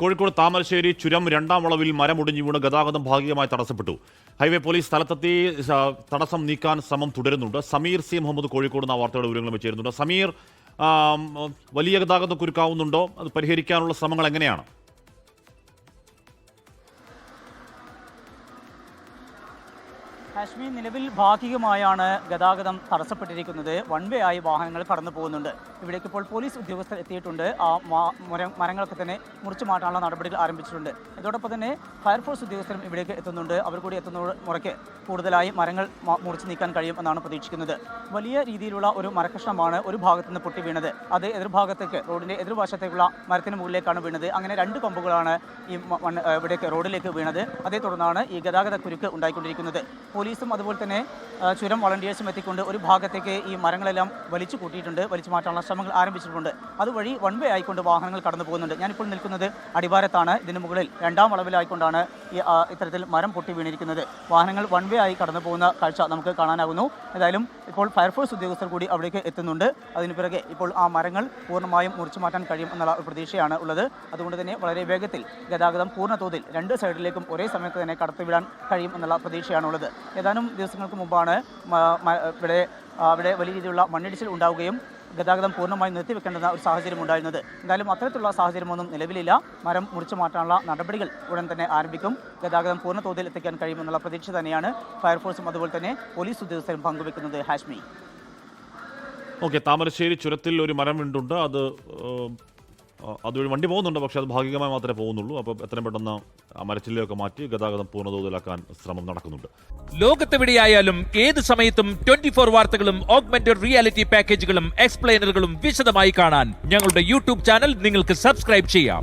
കോഴിക്കോട് താമരശ്ശേരി ചുരം രണ്ടാം വളവിൽ മരമൊടിഞ്ഞു വീണ് ഗതാഗതം ഭാഗികമായി തടസ്സപ്പെട്ടു. ഹൈവേ പോലീസ് സ്ഥലത്തെത്തി തടസ്സം നീക്കാൻ ശ്രമം തുടരുന്നുണ്ട്. സമീർ സി മുഹമ്മദ് കോഴിക്കോട് എന്ന വാർത്തയുടെ വിവരങ്ങൾ ചേരുന്നുണ്ട് സമീർ വലിയ ഗതാഗതം കുരുക്കാവുന്നുണ്ടോ അത് പരിഹരിക്കാനുള്ള ശ്രമങ്ങൾ എങ്ങനെയാണ്? കാശ്മീർ നിലവിൽ ഭാഗികമായാണ് ഗതാഗതം തടസ്സപ്പെട്ടിരിക്കുന്നത്. വൺ വേ ആയി വാഹനങ്ങൾ കടന്നു പോകുന്നുണ്ട്. ഇവിടേക്ക് ഇപ്പോൾ പോലീസ് ഉദ്യോഗസ്ഥർ എത്തിയിട്ടുണ്ട്. ആ മരങ്ങളൊക്കെ തന്നെ മുറിച്ചു മാറ്റാനുള്ള നടപടികൾ ആരംഭിച്ചിട്ടുണ്ട്. അതോടൊപ്പം തന്നെ ഫയർഫോഴ്സ് ഉദ്യോഗസ്ഥരും ഇവിടേക്ക് എത്തുന്നുണ്ട്. അവർ കൂടി എത്തുന്ന മുറയ്ക്ക് കൂടുതലായി മരങ്ങൾ മുറിച്ചു നീക്കാൻ കഴിയും എന്നാണ് പ്രതീക്ഷിക്കുന്നത്. വലിയ രീതിയിലുള്ള ഒരു മരക്കഷ്ണമാണ് ഒരു ഭാഗത്തു നിന്ന് പൊട്ടി വീണത്. അത് എതിർഭാഗത്തേക്ക് റോഡിന്റെ എതിർവശത്തേക്കുള്ള മരത്തിന് മുകളിലേക്കാണ് വീണത്. അങ്ങനെ രണ്ട് കൊമ്പുകളാണ് ഈ ഇവിടേക്ക് റോഡിലേക്ക് വീണത്. അതേ തുടർന്നാണ് ഈ ഗതാഗത കുരുക്ക് ഉണ്ടായിക്കൊണ്ടിരിക്കുന്നത്. പോലീസും അതുപോലെ തന്നെ ചുരം വളണ്ടിയേഴ്സും എത്തിക്കൊണ്ട് ഒരു ഭാഗത്തേക്ക് ഈ മരങ്ങളെല്ലാം വലിച്ചു കൂട്ടിയിട്ടുണ്ട് വലിച്ചു മാറ്റാനുള്ള ശ്രമങ്ങൾ ആരംഭിച്ചിട്ടുണ്ട്. അതുവഴി വൺ വേ ആയിക്കൊണ്ട് വാഹനങ്ങൾ കടന്നു പോകുന്നുണ്ട്. ഞാനിപ്പോൾ നിൽക്കുന്നത് അടിവാരത്താണ്. ഇതിന് മുകളിൽ രണ്ടാം വളവിലായിക്കൊണ്ടാണ് ഈ ഇത്തരത്തിൽ മരം പൊട്ടി വീണിരിക്കുന്നത്. വാഹനങ്ങൾ വൺ വേ ആയി കടന്നു പോകുന്ന കാഴ്ച നമുക്ക് കാണാനാകുന്നു ഏതായാലും ഇപ്പോൾ ഫയർഫോഴ്സ് ഉദ്യോഗസ്ഥർ കൂടി അവിടേക്ക് എത്തുന്നുണ്ട്. അതിന് പിറകെ ഇപ്പോൾ ആ മരങ്ങൾ പൂർണമായും മുറിച്ചു മാറ്റാൻ കഴിയും എന്നുള്ള ഒരു പ്രതീക്ഷയാണ് ഉള്ളത്. അതുകൊണ്ട് തന്നെ വളരെ വേഗത്തിൽ ഗതാഗതം പൂർണ തോതിൽ രണ്ട് സൈഡിലേക്കും ഒരേ സമയത്ത് തന്നെ കടത്തിവിടാൻ കഴിയും എന്നുള്ള പ്രതീക്ഷയാണുള്ളത്. ഏതാനും ദിവസങ്ങൾക്ക് മുമ്പാണ് ഇവിടെ അവിടെ വലിയ രീതിയിലുള്ള മണ്ണിടിച്ചിൽ ഉണ്ടാവുകയും ഗതാഗതം പൂർണമായും നിർത്തിവെക്കേണ്ടുന്ന ഒരു സാഹചര്യം ഉണ്ടായിരുന്നത്. എന്തായാലും അത്തരത്തിലുള്ള സാഹചര്യമൊന്നും നിലവിലില്ല. മരം മുറിച്ചു മാറ്റാനുള്ള നടപടികൾ ഉടൻ തന്നെ ആരംഭിക്കും. ഗതാഗതം പൂർണ തോതിൽ എത്തിക്കാൻ കഴിയുമെന്നുള്ള പ്രതീക്ഷ തന്നെയാണ് ഫയർഫോഴ്സും അതുപോലെ തന്നെ പോലീസ് ഉദ്യോഗസ്ഥരും പങ്കുവെക്കുന്നത് ഹാഷ്മി. ഓക്കെ താമരശ്ശേരി ചുരത്തിൽ ഒരു മരം വീണ്ടുണ്ട്. അത് അതുവഴി വണ്ടി പോകുന്നുണ്ട് പക്ഷേ അത് ഭാഗികമായി മാത്രമേ പോകുന്നുള്ളൂ. അപ്പോൾ എത്രയും പെട്ടെന്ന് മരച്ചില്ലയൊക്കെ മാറ്റി ഗതാഗതം പൂർണതോതിലാക്കാൻ ശ്രമം നടക്കുന്നുണ്ട്. ലോകത്തെവിടെയായാലും ഏത് സമയത്തും ട്വന്റി ഫോർ വാർത്തകളും ഓഗ്മെന്റഡ് റിയാലിറ്റി പാക്കേജുകളും എക്സ്പ്ലെയിനറുകളും വിശദമായി കാണാൻ ഞങ്ങളുടെ യൂട്യൂബ് ചാനൽ നിങ്ങൾക്ക് സബ്സ്ക്രൈബ് ചെയ്യാം.